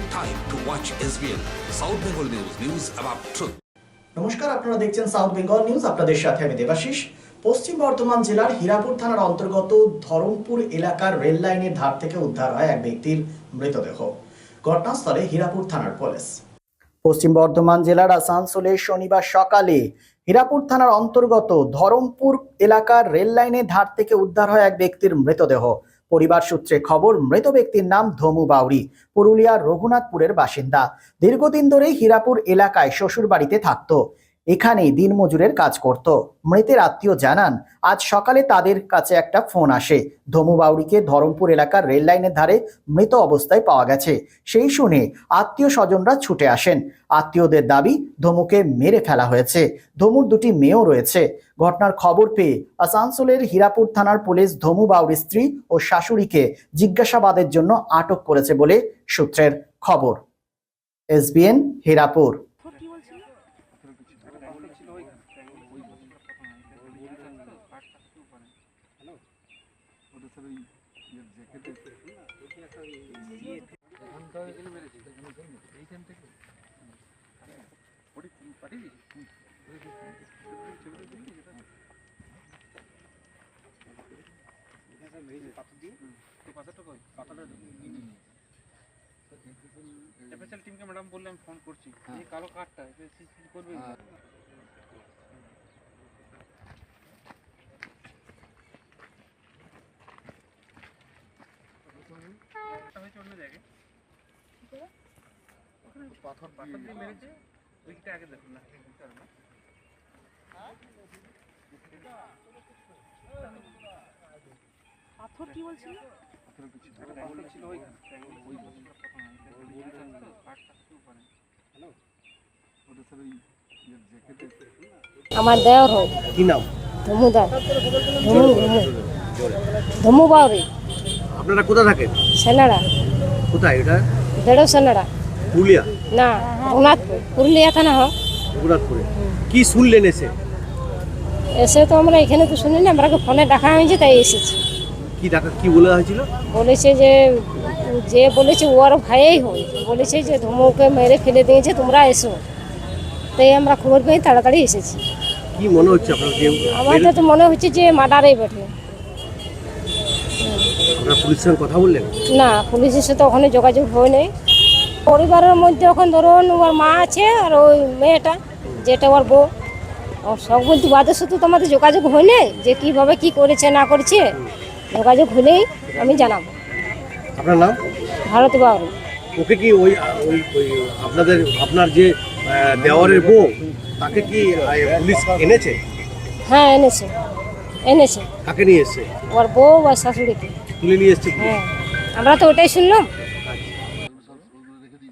good time to watch SBN, South Bengal News, news about truth. নমস্কার আপনারা দেখছেন south Bengal news আপনাদের সাথে আমি দেবাশিস। পশ্চিম বর্ধমান জেলার হীরাপুর থানার অন্তর্গত ধরমপুর এলাকার রেল লাইনের ধার থেকে উদ্ধার হয় এক ব্যক্তির মৃতদেহ। ঘটনাস্থলে হীরাপুর থানার পুলিশ। পশ্চিম বর্ধমান জেলার আসানসোলে শনিবার সকালে হীরাপুর থানার অন্তর্গত ধরমপুর এলাকার রেল লাইনের ধার থেকে উদ্ধার হয় এক ব্যক্তির মৃতদেহ। পরিবার সূত্রে খবর, মৃত ব্যক্তির নাম ধমু বাউরি, পুরুলিয়ার রঘুনাথপুরের বাসিন্দা। দীর্ঘদিন ধরেই হীরাপুর এলাকায় শ্বশুর বাড়িতে থাকতো। এখানেই দিনমজুরের কাজ করত। মৃতের আত্মীয় জানান, আজ সকালে তাদের কাছে একটা ফোন আসে। ধমু বাউরিকে ধরমপুর এলাকার রেল লাইনের ধারে মৃত অবস্থায় পাওয়া গেছে। সেই শুনে আত্মীয় স্বজনরা ছুটে আসেন। আত্মীয়দের দাবি ধমুকে মেরে ফেলা হয়েছে। ধমুর দুটি মেয়েও রয়েছে। ঘটনার খবর পেয়ে আসানসোলের হীরাপুর থানার পুলিশ ধমু বাউরির স্ত্রী ও শাশুড়িকে জিজ্ঞাসাবাদের জন্য আটক করেছে বলে সূত্রের খবর। এসবিএন হীরাপুর। এফএসএল টিমকে ম্যাডাম বললে আমি ফোন করছি। এই কালো কার্ডটা করবে এটা হয়েছে অন্য জায়গায় ওখানে পাথর পাথর দিয়ে মেরেছে। ওইটা আগে দেখুন না না পাথর কি বলছিল? পাথর ছিল? ওইখানে ওই কার্ডটা কিছু উপরে আমার দেওর হয় কি নাম? ধমুদার ধমু ধমু। ধমু বাউরি আপনারা কোথা থাকেন? সেনাড়া কোথায় এটা? দেড়ো সেনাড়া পুরুলিয়া। না রঘুনাথপুর পুরুলিয়া থানা হোক রঘুনাথপুরে কি শুনলেন এসে? এসে তো আমরা এখানে তো শুনিনি আমরাকে ফোনে ডাকা হয়েছে তাই এসেছি। কি ডাকা কি বলে হয়েছিল? বলেছে যে যে বলেছে ওর ভাইই হয় বলেছে যে ধমুকে মেরে ফেলে দিয়েছে তোমরা এসো। তাই আমরা খবর পেয়ে তাড়াতাড়ি এসেছি। কি মনে হচ্ছে আপনার যে আমাদের তো মনে হচ্ছে যে মার্ডারেই বটে। আপনারা পুলিশের কথা বললেন? না পুলিশের সাথে ওখানে যোগাযোগ হয় নাই। পরিবারের মধ্যে এখন ধরুন ওর মা আছে আর ওই মেয়েটা যেটা ওর বউ। ও সব বলতে বাদের সাথে তো আমাদের যোগাযোগ নাই যে কীভাবে কি করেছে না করেছে। যোগাযোগ হলেই আমি জানাব। আপনার নাম? ভারত বাবু। ওকে কি ওই ওই ওই আপনাদের আপনার যে দেওয়ারের বউ তাকে কি পুলিশ এনেছে? হ্যাঁ এনেছে। এনেছে। কাকে নিয়ে এসছে? ওর বউ আর শাশুড়িকে। তুলে নিয়ে এসছে? হ্যাঁ। আমরা তো ওটাই শুনলাম।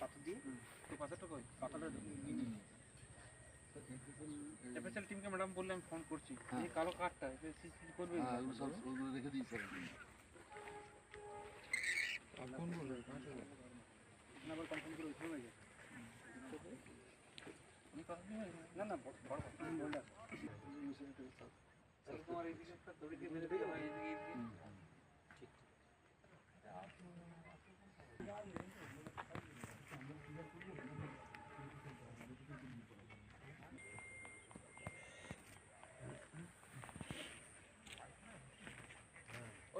পাথর দিয়ে পাথরটা কই? পাথরটা এফএসএল টিমকে ম্যাডাম বললে আমি ফোন করছি। এই কালো কার্ডটা করবে না আবার কনফার্ম করে উঠে না না বড় বড় বোল্ডার তোমার এই দড়ি দিয়ে দিই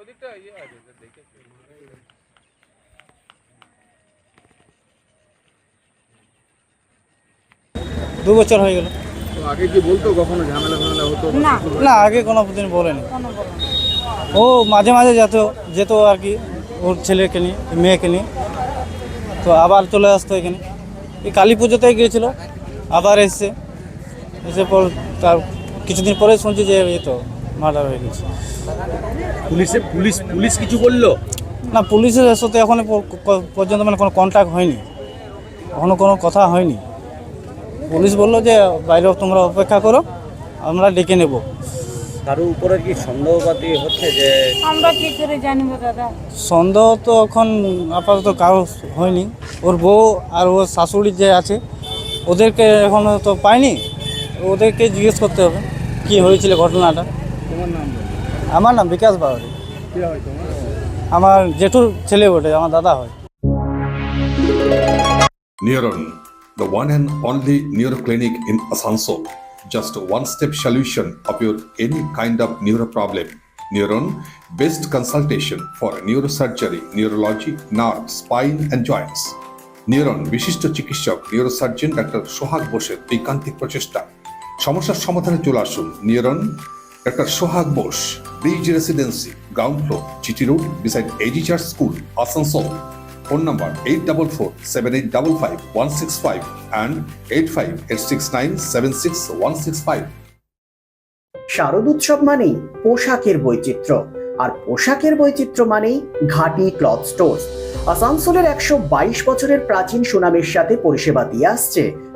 ওদিকটা ইয়ে আছে দেখে দু বছর হয়ে গেল। আগে কি বলতো কখনো ঝামেলা ফামেলা হতো না। আগে কোনো দিন বলেনি। ও মাঝে মাঝে যেত যেত আর কি ওর ছেলেকে নিয়ে মেয়েকে নিয়ে। তো আবার চলে আসতো এখানে। এই কালী পুজোতেই গিয়েছিল আবার এসছে। এসে পর তার কিছুদিন পরে শুনছি যে এই তো মার্ডার হয়ে গেছে। পুলিশে পুলিশ পুলিশ কিছু বলল? না পুলিশের সাথে এখন পর্যন্ত মানে কোনো কন্ট্যাক্ট হয়নি। এখনও কোনো কথা হয়নি। পুলিশ বলল যে বাইরে তোমরা অপেক্ষা করো আমরা ডেকে নেব। কারও উপরে কি সন্দেহপাতি হচ্ছে যে আমরা কি করে জানব দাদা? সন্দেহ তো এখন আপাতত কারও হয়নি। ওর বউ আর ওর শাশুড়ি যে আছে ওদেরকে এখনও তো পাইনি। ওদেরকে জিজ্ঞেস করতে হবে কি হয়েছিল ঘটনাটা। তোমার নাম। আমার নাম বিকাশ বাহরি আমার জেঠুর ছেলে বটে, আমার দাদা হয়। Neuron the one and only neuro clinic in Asansol just one step solution of your any kind of neuro problem neuron best consultation for neuro surgery neurology nerve spine and joints neuron বিশিষ্ট চিকিৎসক neuro surgeon doctor সোহাগ বোসের বৈকান্তিক প্রচেষ্টা। সমস্যার সমাধানে চলে আসুন। Neuron doctor Sohag Bose bridge residency ground floor চিটি road beside AG church school Asansol phone number eight double four seven eight double five one six five and eight five eight six nine seven six one six five শারদ উৎসব মানেই পোশাকের বৈচিত্র্য, আর পোশাকের বৈচিত্র্য মানেই ঘাটি cloth store আসানসোলের একশো বাইশ বছরের প্রাচীন সুনামের সাথে পরিষেবা দিয়ে আসছে